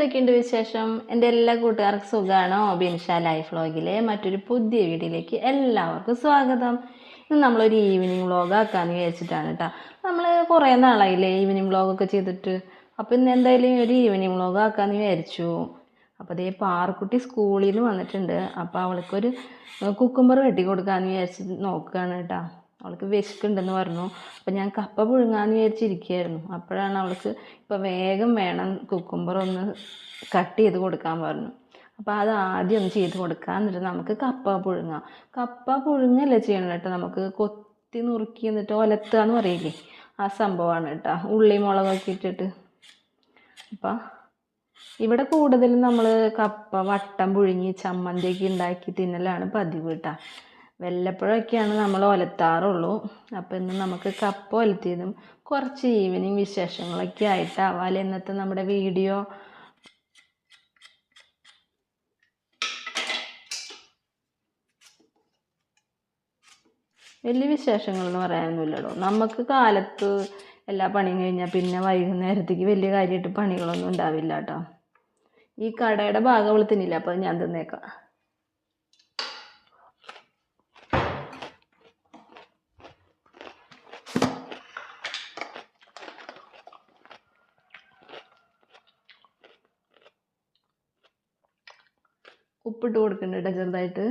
എന്തൊക്കെയുണ്ട് വിശേഷം? എന്റെ എല്ലാ കൂട്ടുകാർക്കും സുഖമാണോ ബിൻഷ ലൈഫ് വ്ളോഗിലെ മറ്റൊരു പുതിയ വീഡിയോയിലേക്ക് എല്ലാവർക്കും സ്വാഗതം. ഇന്ന് നമ്മളൊരു ഈവനിങ് വ്ളോഗ് ആക്കാമെന്ന് വിചാരിച്ചിട്ടാണ് കേട്ടോ നമ്മൾ കുറേ നാളായില്ലേ ഈവനിങ് വ്ളോഗൊക്കെ ചെയ്തിട്ട്. അപ്പോൾ ഇന്ന് എന്തായാലും ഒരു ഈവനിങ് വ്ളോഗ് ആക്കാമെന്ന് വിചാരിച്ചു. അപ്പോൾ അതേ പാറക്കുട്ടി സ്കൂളിൽ വന്നിട്ടുണ്ട്. അപ്പോൾ അവൾക്കൊരു കുക്കുംബർ വെട്ടി കൊടുക്കാമെന്ന് വിചാരിച്ച് നോക്കുകയാണ് കേട്ടോ അവൾക്ക് വിശക്കുണ്ടെന്ന് പറഞ്ഞു. അപ്പം ഞാൻ കപ്പ പുഴുങ്ങാന്ന് വിചാരിച്ചിരിക്കുകയായിരുന്നു. അപ്പോഴാണ് അവൾക്ക് ഇപ്പോൾ വേഗം വേണം കുക്കുംബർ ഒന്ന് കട്ട് ചെയ്ത് കൊടുക്കാൻ പറഞ്ഞു. അപ്പോൾ അത് ആദ്യം ഒന്ന് ചെയ്ത് കൊടുക്കുക എന്നിട്ട് നമുക്ക് കപ്പ പുഴുങ്ങാം. കപ്പ പുഴുങ്ങല്ലേ ചെയ്യണം കേട്ടോ നമുക്ക്? കൊത്തി നുറുക്കി എന്നിട്ട് ഒലത്തുക എന്ന് പറയില്ലേ? ആ സംഭവമാണ് കേട്ടോ. ഉള്ളി മുളകൊക്കെ ഇട്ടിട്ട്. അപ്പം ഇവിടെ കൂടുതലും നമ്മൾ കപ്പ വട്ടം പുഴുങ്ങി ചമ്മന്തിയൊക്കെ ഉണ്ടാക്കി തിന്നലാണ് പതിവ് കേട്ടോ. വല്ലപ്പോഴൊക്കെയാണ് നമ്മൾ ഒലത്താറുള്ളൂ. അപ്പോൾ ഇന്ന് നമുക്ക് കപ്പ ഒലത്തിയതും കുറച്ച് ഈവനിങ് വിശേഷങ്ങളൊക്കെ ആയിട്ടാവാല്ലേ ഇന്നത്തെ നമ്മുടെ വീഡിയോ വലിയ വിശേഷങ്ങൾ എന്ന് പറയാനൊന്നുമില്ലടോ നമുക്ക് കാലത്ത് എല്ലാ പണിയും കഴിഞ്ഞാൽ പിന്നെ വൈകുന്നേരത്തേക്ക് വലിയ കാര്യമായിട്ട് പണികളൊന്നും ഉണ്ടാവില്ല കേട്ടോ. ഈ കടയുടെ ഭാഗം അവൾ തിന്നില്ല അപ്പോൾ ഞാൻ തിന്നേക്കാം. ഉപ്പിട്ട് കൊടുക്കുന്നുണ്ട് കേട്ടോ ചെറുതായിട്ട്.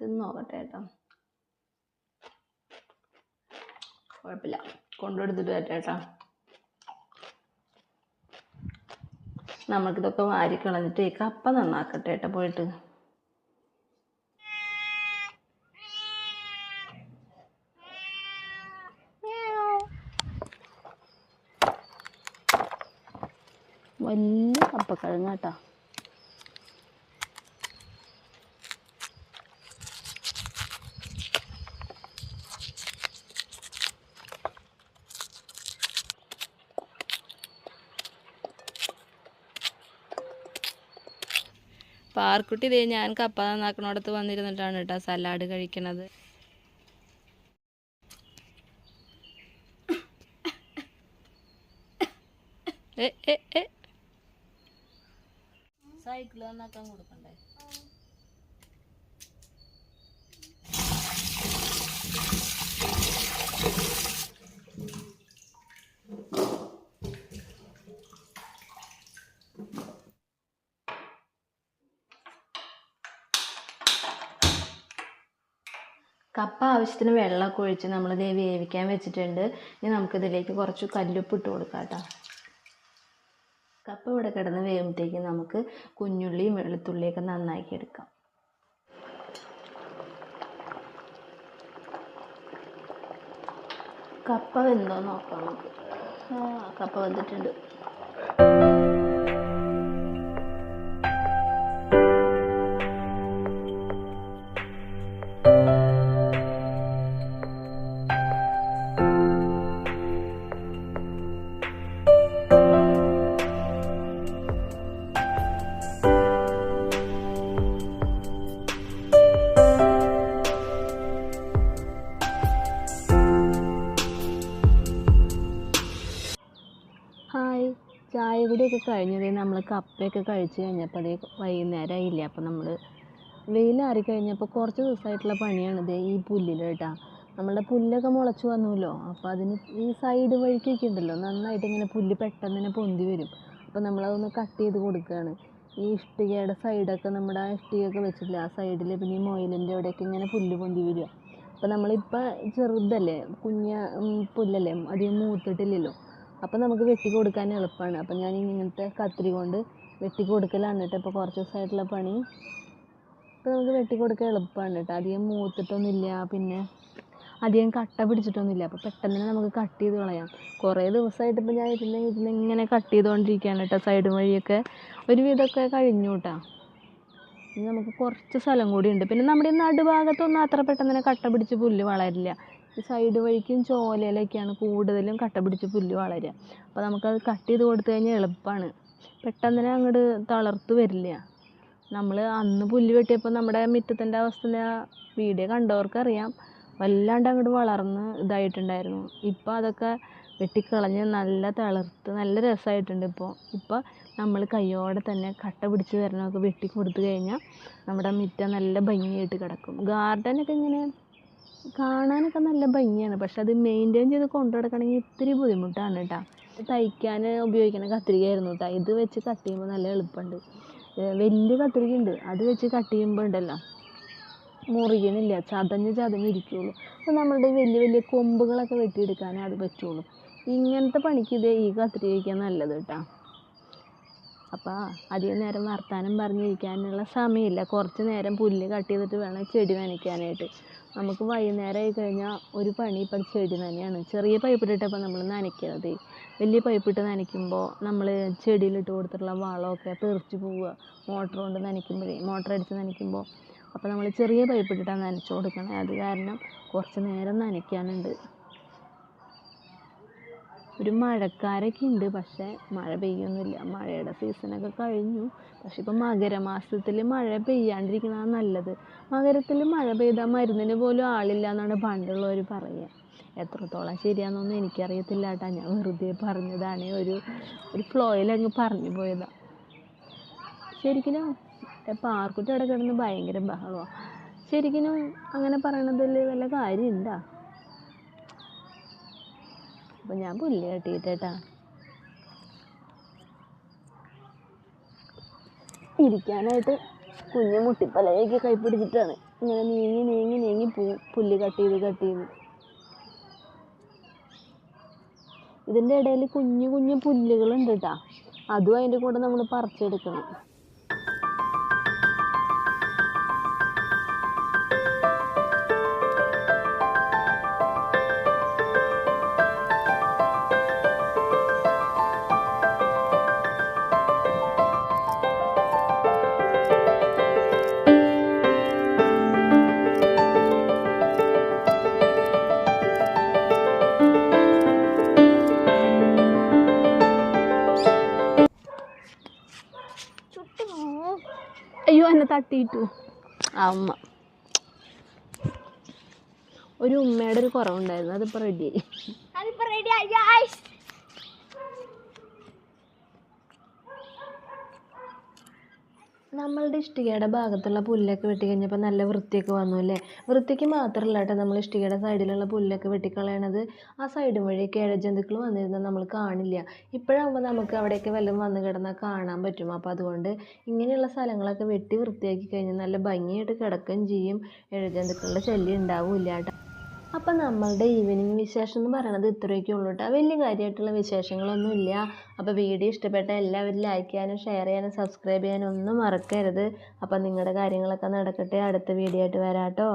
തിന്നോക്കട്ടെ കേട്ടോ. കുഴപ്പമില്ല. കൊണ്ടുകൊടുത്തിട്ട് വരട്ടെ നമുക്കിതൊക്കെ വാരി കളഞ്ഞിട്ട് ഈ കപ്പ നന്നാക്കട്ടെ കേട്ടോ പോയിട്ട്. വലിയ കപ്പക്കിഴങ്ങ് കേട്ടോ പാർക്കുട്ടി ഇതേ ഞാൻ കപ്പ നന്നാക്കണോടത്ത് വന്നിരുന്നിട്ടാണ് കേട്ടോ സലാഡ് കഴിക്കണത്. സൈക്കിൾ നന്നാക്കാൻ കൊടുക്കണ്ടേ? കപ്പ ആവശ്യത്തിന് വെള്ളമൊക്കെ ഒഴിച്ച് നമ്മൾ ദേ വേവിക്കാൻ വെച്ചിട്ടുണ്ട്. ഇനി നമുക്കിതിലേക്ക് കുറച്ച് കല്ലുപ്പ് ഇട്ട് കൊടുക്കാം കേട്ടോ. കപ്പ ഇവിടെ കിടന്ന് വേകുമ്പോഴത്തേക്ക് നമുക്ക് കുഞ്ഞുള്ളിയും വെളുത്തുള്ളിയൊക്കെ നന്നാക്കി എടുക്കാം. കപ്പ വെന്തോ നോക്കാം നമുക്ക്. കപ്പ വെന്തിട്ടുണ്ട്. ചായ കഴിഞ്ഞത് നമ്മൾ കപ്പയൊക്കെ കഴിച്ച് കഴിഞ്ഞപ്പോൾ അതേ വൈകുന്നേരം ആയില്ലേ അപ്പോൾ നമ്മൾ വെയിലാറി കഴിഞ്ഞപ്പോൾ കുറച്ച് ദിവസമായിട്ടുള്ള പണിയാണ് ദേ ഈ പുല്ലിൽ കേട്ടോ. നമ്മളുടെ പുല്ലൊക്കെ മുളച്ച് വന്നല്ലോ അപ്പോൾ അതിന് ഈ സൈഡ് വഴിക്കൊക്കെ ഉണ്ടല്ലോ നന്നായിട്ട് ഇങ്ങനെ പുല്ല് പെട്ടെന്ന് തന്നെ പൊന്തി വരും. അപ്പോൾ നമ്മളതൊന്ന് കട്ട് ചെയ്ത് കൊടുക്കുകയാണ് ഈ ഇഷ്ടികയുടെ സൈഡൊക്കെ നമ്മുടെ ആ ഇഷ്ടികയൊക്കെ വെച്ചിട്ടില്ല ആ സൈഡിൽ പിന്നെ ഈ മൊയിലിന്റെ അവിടെയൊക്കെ ഇങ്ങനെ പുല്ല് പൊന്തി വരിക. അപ്പോൾ നമ്മളിപ്പോൾ ചെറുതല്ലേ കുഞ്ഞ പുല്ലല്ലേ അധികം മൂത്തിട്ടില്ലല്ലോ. അപ്പോൾ നമുക്ക് വെട്ടി കൊടുക്കാൻ എളുപ്പമാണ് അപ്പം ഞാൻ ഇങ്ങനത്തെ കത്രി കൊണ്ട് വെട്ടി കൊടുക്കലാണ് കേട്ടോ ഇപ്പോൾ കുറച്ച് ദിവസമായിട്ടുള്ള പണി. ഇപ്പം നമുക്ക് വെട്ടി കൊടുക്കാൻ എളുപ്പമാണ് കേട്ടോ അധികം മൂത്തിട്ടൊന്നുമില്ല. പിന്നെ അധികം കട്ട പിടിച്ചിട്ടൊന്നുമില്ല. അപ്പോൾ പെട്ടെന്ന് തന്നെ നമുക്ക് കട്ട് ചെയ്ത് കളയാം. കുറേ ദിവസമായിട്ട് ഇപ്പോൾ ഞാൻ ഇരുന്ന് ഇരുന്ന് ഇങ്ങനെ കട്ട് ചെയ്തുകൊണ്ടിരിക്കുകയാണ് കേട്ടോ സൈഡ് വഴിയൊക്കെ ഒരുവിധമൊക്കെ കഴിഞ്ഞു കേട്ടോ ഇനി നമുക്ക് കുറച്ച് സ്ഥലം കൂടി ഉണ്ട്. പിന്നെ നമ്മുടെ ഈ നടുഭാഗത്തൊന്നും അത്ര പെട്ടെന്ന് തന്നെ കട്ട പിടിച്ച് പുല്ല് വളരില്ല. സൈഡ് വഴിക്കും ചോലയിലൊക്കെയാണ് കൂടുതലും കട്ട പിടിച്ച പുല്ല് വളരുക. അപ്പോൾ നമുക്കത് കട്ട് ചെയ്ത് കൊടുത്തു കഴിഞ്ഞാൽ എളുപ്പമാണ് പെട്ടെന്ന് അങ്ങോട്ട് തളർത്ത് വരില്ല. നമ്മൾ അന്ന് പുല്ല് വെട്ടിയപ്പോൾ നമ്മുടെ മുറ്റത്തിന്റെ അവസ്ഥ വീഡിയോ കണ്ടവർക്കറിയാം വല്ലാണ്ട് അങ്ങോട്ട് വളർന്ന് ഇതായിട്ടുണ്ടായിരുന്നു. ഇപ്പോൾ അതൊക്കെ വെട്ടിക്കളഞ്ഞ് നല്ല തളിർത്ത് നല്ല രസമായിട്ടുണ്ട് ഇപ്പോൾ ഇപ്പോൾ നമ്മൾ കയ്യോടെ തന്നെ കട്ട പിടിച്ച് തരണമൊക്കെ വെട്ടി കൊടുത്തു കഴിഞ്ഞാൽ നമ്മുടെ മുറ്റം നല്ല ഭംഗിയായിട്ട് കിടക്കും. ഗാർഡനൊക്കെ ഇങ്ങനെ കാണാനൊക്കെ നല്ല ഭംഗിയാണ്. പക്ഷെ അത് മെയിന്റെയിൻ ചെയ്ത് കൊണ്ടു നടക്കണമെങ്കിൽ ഇത്തിരി ബുദ്ധിമുട്ടാണ് കേട്ടോ തയ്ക്കാൻ ഉപയോഗിക്കുന്ന കത്രികയായിരുന്നു കേട്ടോ ഇത് വെച്ച് കട്ട് ചെയ്യുമ്പോൾ നല്ല എളുപ്പമുണ്ട്. വലിയ കത്രിക ഉണ്ട് അത് വെച്ച് കട്ട് ചെയ്യുമ്പോൾ ഉണ്ടല്ലോ. മുറിയണില്ല. ചതഞ്ഞ് ചതഞ്ഞ് അപ്പോൾ നമ്മളുടെ വലിയ വലിയ കൊമ്പുകളൊക്കെ വെട്ടിയെടുക്കാനേ അത് പറ്റുള്ളൂ. ഇങ്ങനത്തെ പണിക്ക് ഇത് ഈ കത്രികയ്ക്കാണ് നല്ലത് കേട്ടോ അപ്പോൾ അധികം നേരം വർത്താനം പറഞ്ഞിരിക്കാനുള്ള സമയമില്ല. കുറച്ച് നേരം പുല്ല് കട്ട് ചെയ്തിട്ട് വേണം ചെടി നനയ്ക്കാനായിട്ട്. നമുക്ക് വൈകുന്നേരം ആയി കഴിഞ്ഞാൽ ഒരു പണി ഇപ്പം ചെടി നനയാണ്. ചെറിയ പൈപ്പിട്ടിട്ടപ്പോൾ നമ്മൾ നനയ്ക്കുന്നത് വലിയ പൈപ്പിട്ട് നനയ്ക്കുമ്പോൾ നമ്മൾ ചെടിയിലിട്ട് കൊടുത്തിട്ടുള്ള വളമൊക്കെ തെറിച്ച് പോവുക. മോട്ടർ കൊണ്ട് നനയ്ക്കുമ്പോഴേ മോട്ടർ അടിച്ച് നനയ്ക്കുമ്പോൾ. അപ്പോൾ നമ്മൾ ചെറിയ പൈപ്പിട്ടിട്ടാണ് നനച്ച് കൊടുക്കണത് അത് കാരണം കുറച്ച് നേരം നനയ്ക്കാനുണ്ട്. ഒരു മഴക്കാരൊക്കെ ഉണ്ട്. പക്ഷേ മഴ പെയ്യൊന്നുമില്ല. മഴയുടെ സീസണൊക്കെ കഴിഞ്ഞു. പക്ഷെ ഇപ്പം മകരമാസത്തിൽ മഴ പെയ്യാണ്ടിരിക്കണതാണ് നല്ലത്. മകരത്തിൽ മഴ പെയ്താൽ മരുന്നിന് പോലും ആളില്ല എന്നാണ് പണ്ടുള്ളവർ പറയുക. എത്രത്തോളം ശരിയാണെന്നൊന്നും എനിക്കറിയത്തില്ല കേട്ടോ. ഞാൻ വെറുതെ പറഞ്ഞതാണ്. ഒരു ഒരു ഫ്ലോയിൽ അങ്ങ് പറഞ്ഞു പോയതാണ് ശരിക്കും പാർക്കുട്ടി അവിടെ കിടന്ന് ഭയങ്കര ബഹളമാണ് ശരിക്കും അങ്ങനെ പറയണതിൽ വല്ല കാര്യമുണ്ടോ? അപ്പോൾ ഞാൻ പുല്ല് കെട്ടിയിട്ടേട്ടാ. ഇരിക്കാനായിട്ട് കുഞ്ഞ് മുട്ടിപ്പലയൊക്കെ കൈ പിടിച്ചിട്ടാണ് ഇങ്ങനെ നീങ്ങി നീങ്ങി നീങ്ങി പോവും പുല്ല് കട്ട് ചെയ്ത് കട്ട് ചെയ്ത് ഇതിന്റെ ഇടയിൽ കുഞ്ഞു കുഞ്ഞു പുല്ലുകളുണ്ട് കേട്ടോ അതും അതിന്റെ കൂടെ നമ്മൾ പറിച്ചെടുക്കണം. എന്നെ ആ ഉമ്മ ഒരു ഉമ്മയുടെ ഒരു കുറവുണ്ടായിരുന്നു. അതിപ്പോൾ റെഡിയായി അതിപ്പോ റെഡി ആയി ഗൈസ് നമ്മളുടെ ഇഷ്ടികയുടെ ഭാഗത്തുള്ള പുല്ലൊക്കെ വെട്ടി കഴിഞ്ഞപ്പോൾ നല്ല വൃത്തിയൊക്കെ വന്നു അല്ലേ? വൃത്തിക്ക് മാത്രമല്ല കേട്ടോ നമ്മൾ ഇഷ്ടികയുടെ സൈഡിലുള്ള പുല്ലൊക്കെ വെട്ടിക്കളയണത്. ആ സൈഡ് വഴി ഇഴജന്തുക്കൾ വന്നിരുന്നാൽ നമ്മൾ കാണില്ല. ഇപ്പോഴാകുമ്പോൾ നമുക്ക് അവിടെയൊക്കെ വല്ലതും വന്ന് കിടന്നാൽ കാണാൻ പറ്റും. അപ്പോൾ അതുകൊണ്ട് ഇങ്ങനെയുള്ള സ്ഥലങ്ങളൊക്കെ വെട്ടി വൃത്തിയാക്കി കഴിഞ്ഞാൽ നല്ല ഭംഗിയായിട്ട് കിടക്കുകയും ചെയ്യും. ഇഴജന്തുക്കളുടെ ശല്യം ഉണ്ടാവില്ല കേട്ടോ. അപ്പം നമ്മളുടെ ഈവനിങ് വിശേഷം എന്ന് പറയണത് ഇത്രയൊക്കെ ഉള്ളൂ കേട്ടോ വലിയ കാര്യമായിട്ടുള്ള വിശേഷങ്ങളൊന്നുമില്ല അപ്പോൾ വീഡിയോ ഇഷ്ടപ്പെട്ട എല്ലാവരും ലൈക്ക് ചെയ്യാനും ഷെയർ ചെയ്യാനും സബ്സ്ക്രൈബ് ചെയ്യാനും ഒന്നും മറക്കരുത്. അപ്പം നിങ്ങളുടെ കാര്യങ്ങളൊക്കെ നടക്കട്ടെ. അടുത്ത വീഡിയോ ആയിട്ട് വരാം കേട്ടോ